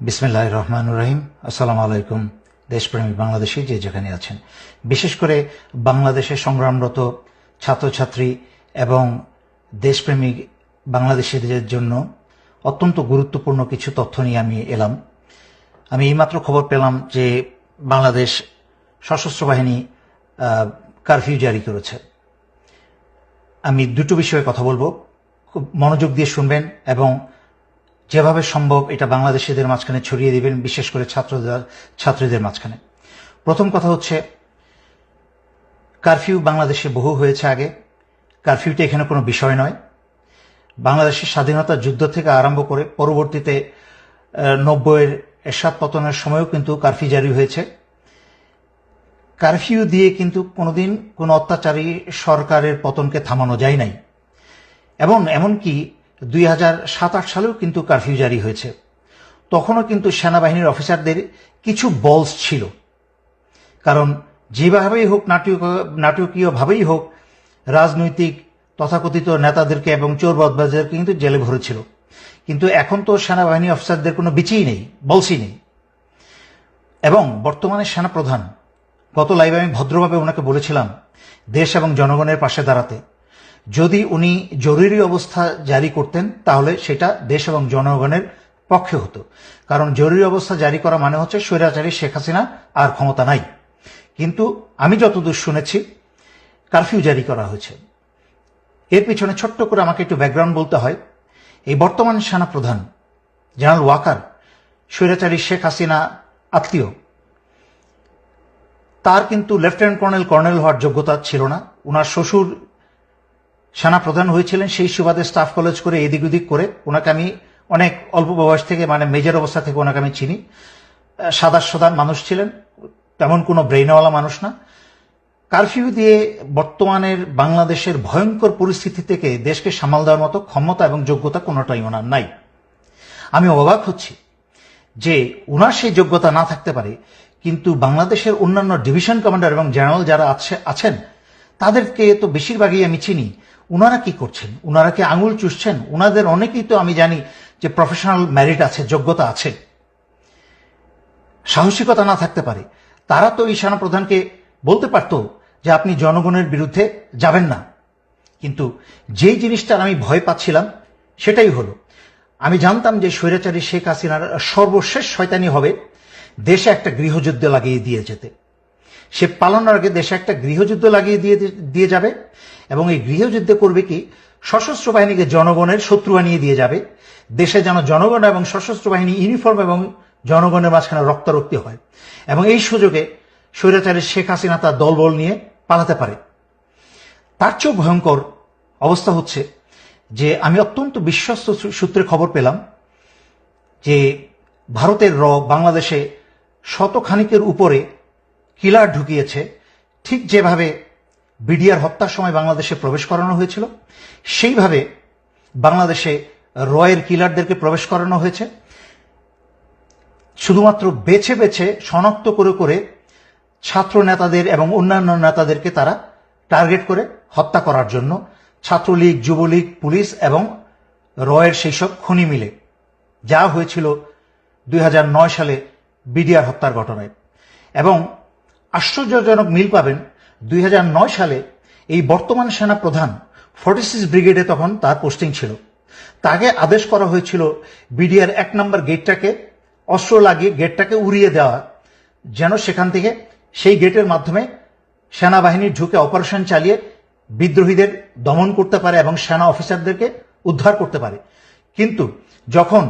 বিসমিল্লাহ রহমান রহিম। আসসালামু আলাইকুম। দেশপ্রেমী বাংলাদেশি যে যেখানে আছেন। বিশেষ করে বাংলাদেশে সংগ্রামরত ছাত্রছাত্রী এবং দেশপ্রেমিক বাংলাদেশিদের জন্য অত্যন্ত গুরুত্বপূর্ণ কিছু তথ্য নিয়ে আমি এলাম। আমি এইমাত্র খবর পেলাম যে বাংলাদেশ সশস্ত্র বাহিনী কারফিউ জারি করেছে। আমি দুটো বিষয়ে কথা বলব। খুব মনোযোগ দিয়ে শুনবেন এবং যেভাবে সম্ভব এটা বাংলাদেশিদের মাঝখানে ছড়িয়ে দিবেন, বিশেষ করে ছাত্রদের ছাত্রীদের মাঝখানে। প্রথম কথা হচ্ছে, কারফিউ বাংলাদেশে বহু হয়েছে আগে। কারফিউটা এখানে কোনো বিষয় নয়। বাংলাদেশের স্বাধীনতা যুদ্ধ থেকে আরম্ভ করে পরবর্তীতে নব্বইয়ের এরশাদ পতনের সময়ও কিন্তু কারফিউ জারি হয়েছে। কারফিউ দিয়ে কিন্তু কোনোদিন কোনো অত্যাচারী সরকারের পতনকে থামানো যায় নাই। এবং এমনকি দুই হাজার সাত আট সালেও কিন্তু কারফিউ জারি হয়েছে। তখনও কিন্তু সেনাবাহিনীর অফিসারদের কিছু বলস ছিল। কারণ যেভাবেই হোক নাটক নাটকীয়ভাবেই হোক, রাজনৈতিক তথাকথিত নেতাদেরকে এবং চোর বদবাজদেরকে কিন্তু জেলে ভরেছিল। কিন্তু এখন তো সেনাবাহিনী অফিসারদের কোনো বিচেই নেই, বলসই নেই। এবং বর্তমানে সেনাপ্রধান, গত লাইভে আমি ভদ্রভাবে ওনাকে বলেছিলাম, দেশ এবং জনগণের পাশে দাঁড়াতে। যদি উনি জরুরি অবস্থা জারি করতেন, তাহলে সেটা দেশ এবং জনগণের পক্ষে হতো। কারণ জরুরি অবস্থা জারি করা মানে হচ্ছে স্বৈরাচারী শেখ হাসিনা আর ক্ষমতা নাই। কিন্তু আমি যতদূর শুনেছি, কারফিউ জারি করা হয়েছে। এর পিছনে ছোট্ট করে আমাকে একটু ব্যাকগ্রাউন্ড বলতে হয়। এই বর্তমান সেনা প্রধান জেনারেল ওয়াকার, স্বৈরাচারী শেখ হাসিনা আত্মীয়, তার কিন্তু লেফটেন্যান্ট কর্নেল কর্নেল হওয়ার যোগ্যতা ছিল না। ওনার শ্বশুর সেনা প্রধান হয়েছিলেন, সেই সুবাদে স্টাফ কলেজ করে এদিক ওদিক করে ওনাকে আমি অনেক অল্প বয়স থেকে মানে মেজর অবস্থা থেকে ওনাকে আমি চিনি। সাদা সাদা মানুষ ছিলেন, তেমন কোনো ব্রেইনওয়ালা মানুষ না। কারফিউ দিয়ে বর্তমানের বাংলাদেশের ভয়ঙ্কর পরিস্থিতি থেকে দেশকে সামাল দেওয়ার মতো ক্ষমতা এবং যোগ্যতা কোনোটাই ওনার নাই। আমি অবাক হচ্ছি যে ওনার সেই যোগ্যতা না থাকতে পারে, কিন্তু বাংলাদেশের অন্যান্য ডিভিশন কমান্ডার এবং জেনারেল যারা আছে, আছেন, তাদেরকে তো বেশিরভাগই আমি চিনি। ওনারা কি করছেন? ওনারা কি আঙুল চুষছেন? ওনাদের অনেকেই তো আমি জানি যে প্রফেশনাল ম্যারিট আছে, যোগ্যতা আছে। সাহসিকতা না থাকতে পারে। তারা তো এই প্রধানকে বলতে পারত যে আপনি জনগণের বিরুদ্ধে যাবেন না। কিন্তু যেই জিনিসটার আমি ভয় পাচ্ছিলাম, সেটাই হলো, আমি জানতাম যে স্বৈরাচারী শেখ হাসিনার সর্বশেষ শয়তানি হবে দেশে একটা গৃহযুদ্ধ লাগিয়ে দিয়ে যেতে। সে পালানোর আগে দেশে একটা গৃহযুদ্ধ লাগিয়ে দিয়ে দিয়ে যাবে, এবং এই গৃহযুদ্ধে করবে কি, সশস্ত্র বাহিনীকে জনগণের শত্রু বানিয়ে দিয়ে যাবে। দেশে যেন জনগণ এবং সশস্ত্র বাহিনী ইউনিফর্ম এবং জনগণের মাঝখানে রক্তারক্তি হয়। এবং এই সুযোগে স্বৈরাচারের শেখ হাসিনা তার দলবল নিয়ে পালাতে পারে। তার চেয়েও ভয়ঙ্কর অবস্থা হচ্ছে যে, আমি অত্যন্ত বিশ্বস্ত সূত্রে খবর পেলাম যে, ভারতের র বাংলাদেশে শতখানিকের উপরে কিলার ঢুকিয়েছে, ঠিক যেভাবে বিডিআর হত্যার সময় বাংলাদেশে প্রবেশ করানো হয়েছিল, সেইভাবে বাংলাদেশে রয়ের কিলারদেরকে প্রবেশ করানো হয়েছে। শুধুমাত্র বেছে বেছে, শনাক্ত করে করে ছাত্র নেতাদের এবং অন্যান্য নেতাদেরকে তারা টার্গেট করে হত্যা করার জন্য ছাত্রলীগ, যুবলীগ, পুলিশ এবং রয়ের সেই সব খনি মিলে যা হয়েছিল দুই হাজার নয় সালে বিডিআর হত্যার ঘটনায়। এবং আশ্চর্যজনক মিল পাবেন দুই হাজার নয় সালে এই বর্তমান সেনা প্রধান ফর্টি সিক্স ব্রিগেডে তখন তার পোস্টিং ছিল। তাকে আদেশ করা হয়েছিল বিডিআর এক নম্বর গেটটাকে, অস্ত্র লাগিয়ে গেটটাকে উড়িয়ে দেওয়া, যেন সেখান থেকে সেই গেটের মাধ্যমে সেনাবাহিনীর ঢুকে অপারেশন চালিয়ে বিদ্রোহীদের দমন করতে পারে এবং সেনা অফিসারদেরকে উদ্ধার করতে পারে। কিন্তু যখন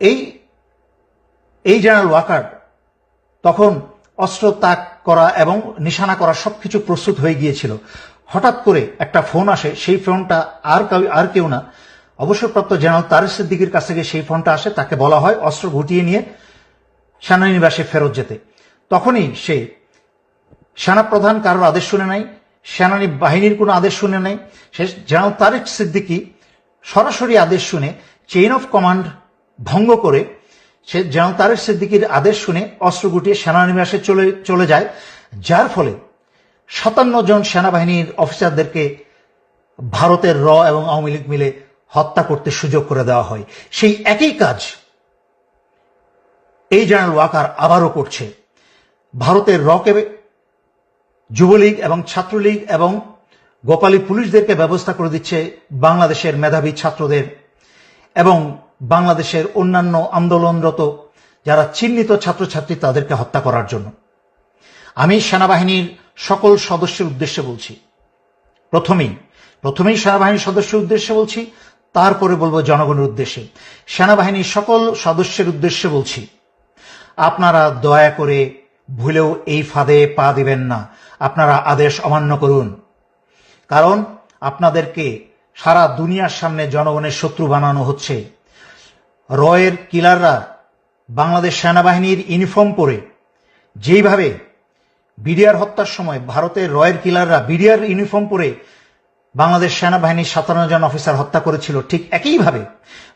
এই এই জেনারেল ওয়াকার তখন অস্ত্র তাক করা এবং নিশানা করা সবকিছু প্রস্তুত হয়ে গিয়েছিল। হঠাৎ করে একটা ফোন আসে, সেই ফোনটা আর আর কেউ না। অবসরপ্রাপ্ত জেনারেল তারিক সিদ্দিকির কাছ থেকে সেই ফোনটা আসে, তাকে বলা হয় অস্ত্র গুটিয়ে নিয়ে সেনানিবাসে ফেরত যেতে। তখনই সে সেনাপ্রধান কারোর আদেশ শুনে নাই সেনানি বাহিনীর কোনো আদেশ শুনে নাই, সে জেনারেল তারিক সিদ্দিকি সরাসরি আদেশ শুনে চেইন অফ কমান্ড ভঙ্গ করে সে জেনারেল তারেক সিদ্দিকির আদেশ শুনে অস্ত্র গুটিয়ে সেনানিবাসে চলে চলে যায়, যার ফলে সাতান্ন জন সেনাবাহিনীর অফিসারদেরকে ভারতের র এবং আওয়ামী লীগ মিলে হত্যা করতে সুযোগ করে দেওয়া হয়। সেই একই কাজ এই জেনারেল ওয়াকার আবারও করছে। ভারতের রকে যুবলীগ এবং ছাত্রলীগ এবং গোপালী পুলিশদেরকে ব্যবস্থা করে দিচ্ছে বাংলাদেশের মেধাবী ছাত্রদের এবং বাংলাদেশের অন্যান্য আন্দোলনরত যারা চিহ্নিত ছাত্রছাত্রী তাদেরকে হত্যা করার জন্য। আমি সেনাবাহিনীর সকল সদস্যের উদ্দেশ্যে বলছি। প্রথমেই প্রথমেই সেনাবাহিনীর সদস্যের উদ্দেশ্যে বলছি, তারপরে বলব জনগণের উদ্দেশ্যে। সেনাবাহিনীর সকল সদস্যের উদ্দেশ্যে বলছি, আপনারা দয়া করে ভুলেও এই ফাঁদে পা দিবেন না। আপনারা আদেশ অমান্য করুন। কারণ আপনাদেরকে সারা দুনিয়ার সামনে জনগণের শত্রু বানানো হচ্ছে। রয়ের কিলাররা বাংলাদেশ সেনাবাহিনীর ইউনিফর্ম পরে যেইভাবে বিডিআর হত্যার সময় ভারতের রয়ের কিলাররা বিডিআর ইউনিফর্ম পরে বাংলাদেশ সেনাবাহিনীর সাতান্ন জন অফিসার হত্যা করেছিল, ঠিক একইভাবে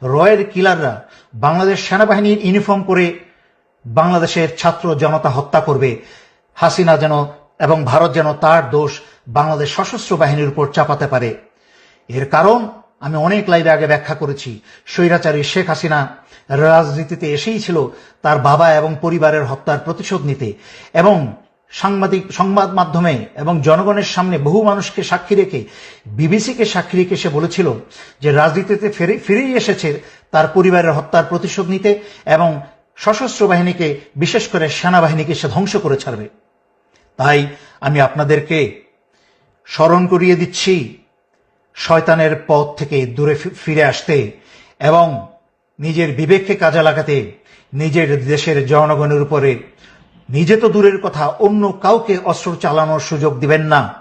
রয়ের কিলাররা বাংলাদেশ সেনাবাহিনীর ইউনিফর্ম পরে বাংলাদেশের ছাত্র জনতা হত্যা করবে। হাসিনা যেন এবং ভারত যেন তার দোষ বাংলাদেশ সশস্ত্র বাহিনীর উপর চাপাতে পারে। এর কারণ আমি অনেক লাইভে আগে ব্যাখ্যা করেছি। স্বৈরাচারী শেখ হাসিনা রাজনীতিতে এসেই ছিল তার বাবা এবং পরিবারের হত্যার প্রতিশোধ নিতে এবং সাংবাদিক, সংবাদ মাধ্যমে এবং জনগণের সামনে বহু মানুষকে সাক্ষী রেখে, বিবিসিকে সাক্ষী রেখে সে বলেছিল যে রাজনীতিতে ফিরে, ফিরেই এসেছে তার পরিবারের হত্যার প্রতিশোধ নিতে এবং সশস্ত্র বাহিনীকে, বিশেষ করে সেনাবাহিনীকে সে ধ্বংস করে ছাড়বে। তাই আমি আপনাদেরকে স্মরণ করিয়ে দিচ্ছি শয়তানের পথ থেকে দূরে ফিরে আসতে এবং নিজের বিবেককে কাজে লাগাতে নিজের দেশের জনগণের উপরে নিজে তো দূরের কথা, অন্য কাউকে অস্ত্র চালানোর সুযোগ দিবেন না।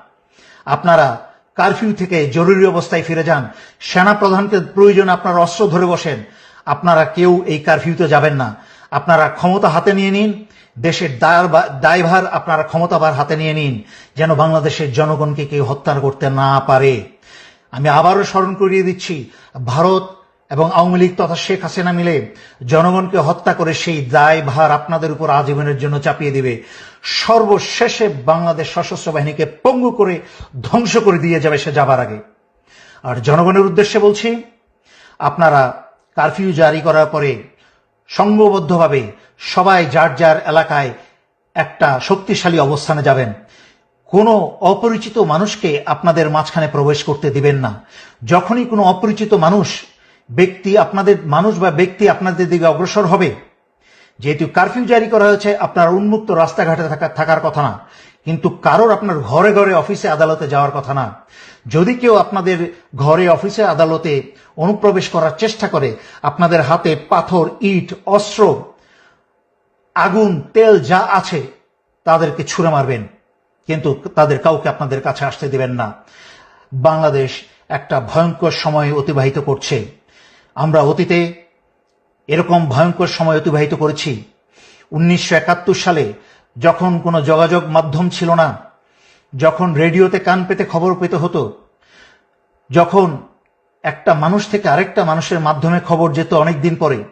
আপনারা কারফিউ থেকে জরুরি অবস্থায় ফিরে যান। সেনা প্রধানকে প্রয়োজন আপনারা অস্ত্র ধরে বসেন। আপনারা কেউ এই কারফিউতে যাবেন না। আপনারা ক্ষমতা হাতে নিয়ে নিন। দেশের দায় বা- দায়ভার আপনারা ক্ষমতাবার হাতে নিয়ে নিন। যেন বাংলাদেশের জনগণকে কেউ হত্যা করতে না পারে। আমি আবারও স্মরণ করিয়ে দিচ্ছি, ভারত এবং আওয়ামী লীগ তথা শেখ হাসিনা মিলে জনগণকে হত্যা করে সেই দায় ভার আপনাদের উপর আজীবনের জন্য চাপিয়ে দিবে। সর্বশেষে বাংলাদেশ সশস্ত্র বাহিনীকে পঙ্গু করে ধ্বংস করে দিয়ে যাবে সে যাবার আগে। আর জনগণের উদ্দেশ্যে বলছি, আপনারা কারফিউ জারি করার পরে সংঘবদ্ধভাবে সবাই যার যার এলাকায় একটা শক্তিশালী অবস্থানে যাবেন। কোনো অপরিচিত মানুষকে আপনাদের মাঝখানে প্রবেশ করতে দিবেন না। যখনই কোনো অপরিচিত মানুষ, ব্যক্তি আপনাদের, মানুষ বা ব্যক্তি আপনাদের দিকে অগ্রসর হবে, যেহেতু কারফিউ জারি করা হয়েছে, আপনার উন্মুক্ত রাস্তাঘাটে থাকা, থাকার কথা না। কিন্তু কারোর আপনার ঘরে ঘরে অফিসে আদালতে যাওয়ার কথা না। যদি কেউ আপনাদের ঘরে অফিসে আদালতে অনুপ্রবেশ করার চেষ্টা করে, আপনাদের হাতে পাথর, ইট, অস্ত্র, আগুন, তেল যা আছে, তাদেরকে ছুঁড়ে মারবেন। কিন্তু তাদের কাউকে আপনাদের কাছে আসতে দিবেন না। বাংলাদেশ একটা ভয়ঙ্কর সময় অতিবাহিত করছে। আমরা অতীতে এরকম ভয়ঙ্কর সময় অতিবাহিত করেছি। উনিশশো একাত্তর সালে যখন কোনো যোগাযোগ মাধ্যম ছিল না, যখন রেডিওতে কান পেতে খবর পেতে হতো, যখন একটা মানুষ থেকে আরেকটা মানুষের মাধ্যমে খবর যেত অনেক দিন পরে,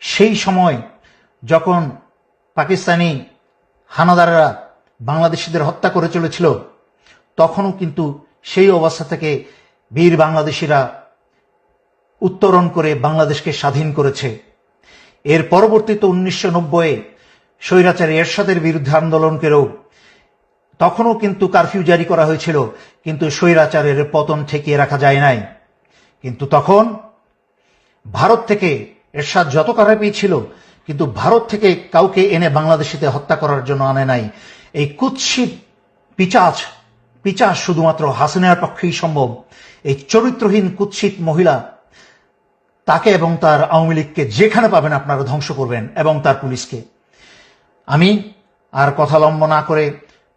সেই সময় যখন পাকিস্তানি হানাদাররা বাংলাদেশিদের হত্যা করে চলেছিল, তখনও কিন্তু সেই অবস্থা থেকে বীর বাংলাদেশিরা উত্তরণ করে বাংলাদেশকে স্বাধীন করেছে। এর পরবর্তীতে উনিশশো নব্বই স্বৈরাচারী এরশাদের বিরুদ্ধে আন্দোলনকেও তখনও কিন্তু কারফিউ জারি করা হয়েছিল, কিন্তু স্বৈরাচারের পতন ঠেকিয়ে রাখা যায় নাই। কিন্তু তখন ভারত থেকে এরশাদ যত কারাপি ছিল কিন্তু ভারত থেকে কাউকে এনে বাংলাদেশিতে হত্যা করার জন্য আনে নাই। এই কুৎসিত পিচাচ পিচাচ শুধুমাত্র হাসিনার পক্ষেই সম্ভব। এই চরিত্রহীন কুৎসিত মহিলা তাকে এবং তার আওয়ামী লীগকে যেখানে পাবেন আপনারা ধ্বংস করবেন এবং তার পুলিশকে। আমি আর কথা লম্ব না করে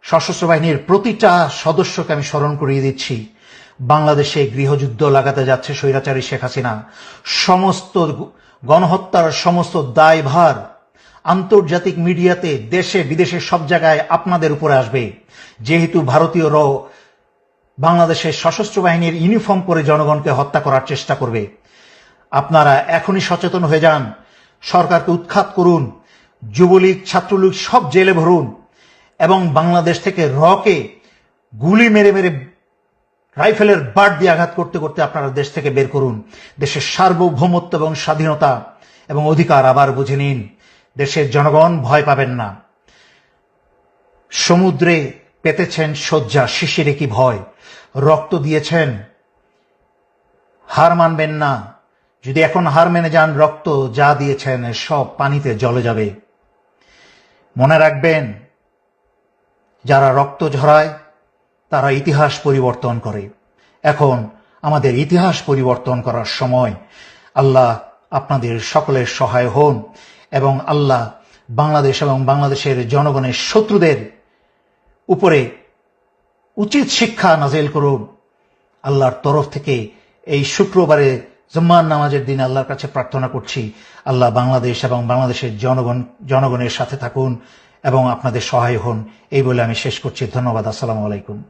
সশস্ত্র বাহিনীর প্রতিটা সদস্যকে আমি স্মরণ করিয়ে দিচ্ছি। বাংলাদেশে গৃহযুদ্ধ লাগাতে যাচ্ছে স্বৈরাচারী শেখ হাসিনা। সমস্ত গণহত্যার সমস্ত দায়ভার আন্তর্জাতিক মিডিয়াতে দেশে, বিদেশে সব জায়গায় আপনাদের উপরে আসবে। যেহেতু ভারতীয় র বাংলাদেশের সশস্ত্র বাহিনীর ইউনিফর্ম পরে জনগণকে হত্যা করার চেষ্টা করবে। আপনারা এখনই সচেতন হয়ে যান। সরকারকে উৎখাত করুন। যুবলীগ, ছাত্রলীগ সব জেলে ভরুন এবং বাংলাদেশ থেকে রকে গুলি মেরে মেরে রাইফেলের বাট দিয়ে আঘাত করতে করতে আপনারা দেশ থেকে বের করুন। দেশের সার্বভৌমত্ব এবং স্বাধীনতা এবং অধিকার আবার বুঝে নিন। দেশের জনগণ ভয় পাবেন না। সমুদ্রে পেতেছেন শয্যা, শিশিরে কি ভয়? রক্ত দিয়েছেন, হার মানবেন না। যদি এখন হার মেনে যান, রক্ত যা দিয়েছেন, সব পানিতে জলে যাবে। মনে রাখবেন, যারা রক্ত ঝরায়, তারা ইতিহাস পরিবর্তন করে। এখন আমাদের ইতিহাস পরিবর্তন করার সময়। আল্লাহ আপনাদের সকলের সহায় হন। এবং আল্লাহ বাংলাদেশ এবং বাংলাদেশের জনগণের শত্রুদের উপরে উচিত শিক্ষা নাজেল করুন। আল্লাহর তরফ থেকে এই শুক্রবারে জুম্মার নামাজের দিন আল্লাহর কাছে প্রার্থনা করছি। আল্লাহ বাংলাদেশ এবং বাংলাদেশের জনগণ, জনগণের সাথে থাকুন এবং আপনাদের সহায় হন। এই বলে আমি শেষ করছি। ধন্যবাদ। আসসালামু আলাইকুম।